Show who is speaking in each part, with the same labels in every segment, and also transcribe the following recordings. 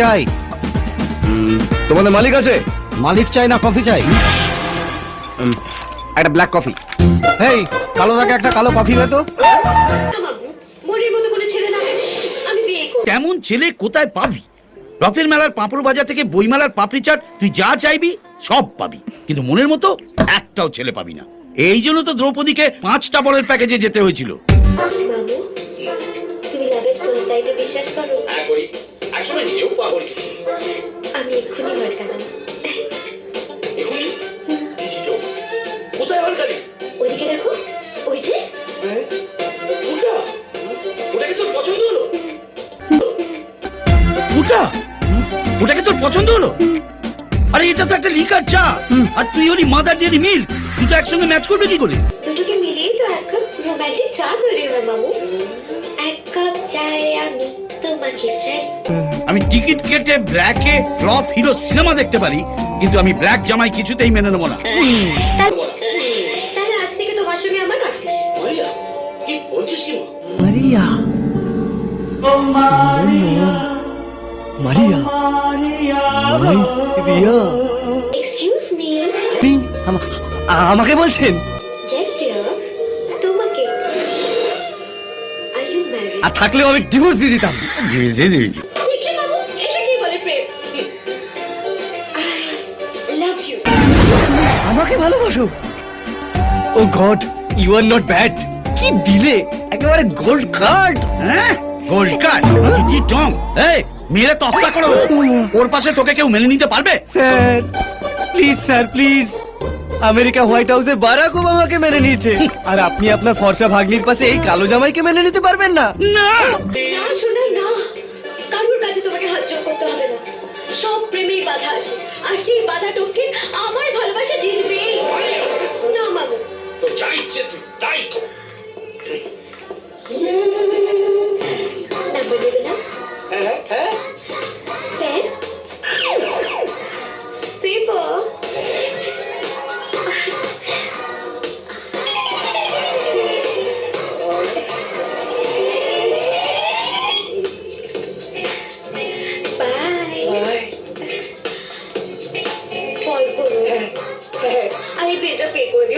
Speaker 1: চাই?
Speaker 2: তোমাদের মালিক আছে?
Speaker 1: মালিক চাই না কফি চাই?
Speaker 2: একটা ব্ল্যাক কফি
Speaker 1: এই কালো দাগে একটা কালো কফি দে তো।
Speaker 3: কোনো ছেলে
Speaker 4: কোথায় পাবি? রথের মেলার পাঁপড় বাজার থেকে বইমেলার পাপড়ি চাট তুই যা চাইবি সব পাবি। কিন্তু মনের মতো একটাও ছেলে পাবি না। এই জন্য তো দ্রৌপদীকে পাঁচটা বলের প্যাকেজে যেতে হয়েছিল।
Speaker 3: সাইটে বিশ্বাস করো? আমি এক্ষুনি ভড়কালাম ওইদিকে দেখো। ওই যে?
Speaker 4: ওটা ওটাকে তোর পছন্দ হলো? আরে এটা তো একটা লিকার চা। আর তুই হলি মাদার ডেরি মিল্ক। তুই তো একসঙ্গে ম্যাচ করবে কি করে?
Speaker 3: দুটোকে তো কাপ রোমান্টিক চা তৈরি হয় বাবু। আমি
Speaker 4: টিকিট কেটে ব্ল্যাকে ফ্লপ হিরো সিনেমা দেখতে পারি কিন্তু আমি ব্ল্যাক জামাই কিছুতেই মেনে নেব না।
Speaker 3: তাহলে আজ থেকে তোমার সঙ্গে আমার কাটতিস।
Speaker 4: কি বলছিস কি
Speaker 2: মারিয়া। মারিয়া। মারিয়া।
Speaker 3: এক্সকিউজ মি
Speaker 2: আমাকে বলছেন?
Speaker 3: আর
Speaker 2: থাকলেও আমি ডিভোর্স দিয়ে দিতাম।
Speaker 3: দেখলে বাবু এটা কি বলে প্রেম? I love you.
Speaker 2: আমাকে ভালোবাসো। ও god you are not bad কি দিলে? একেবারে গোল্ড কার্ড
Speaker 4: হ্যাঁ? গোল্ড কার্ড ইজি টং। এই মেরে তক্তা করো। ওর পাশে তোকে কেউ মেনে নিতে পারবে?
Speaker 2: Sir please sir please America white হাউসে বারাক ওবামাকে মেনে নিয়েছে। আর আপনি আপনার ফর্সা ভাগ্নির পাশে এই কালো জামাইকে মেনে নিতে পারবেন না।
Speaker 4: না!
Speaker 3: না শোনা না। কারোর কাছে তোমাকে হাত জোর করতে হবে না। সব প্রেমেই বাধা আসে আর সেই বাধা টপকে আমার ভালোবাসা জিতবে না মামু।
Speaker 4: তো চাই ইচ্ছে তুই।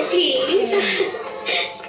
Speaker 3: please.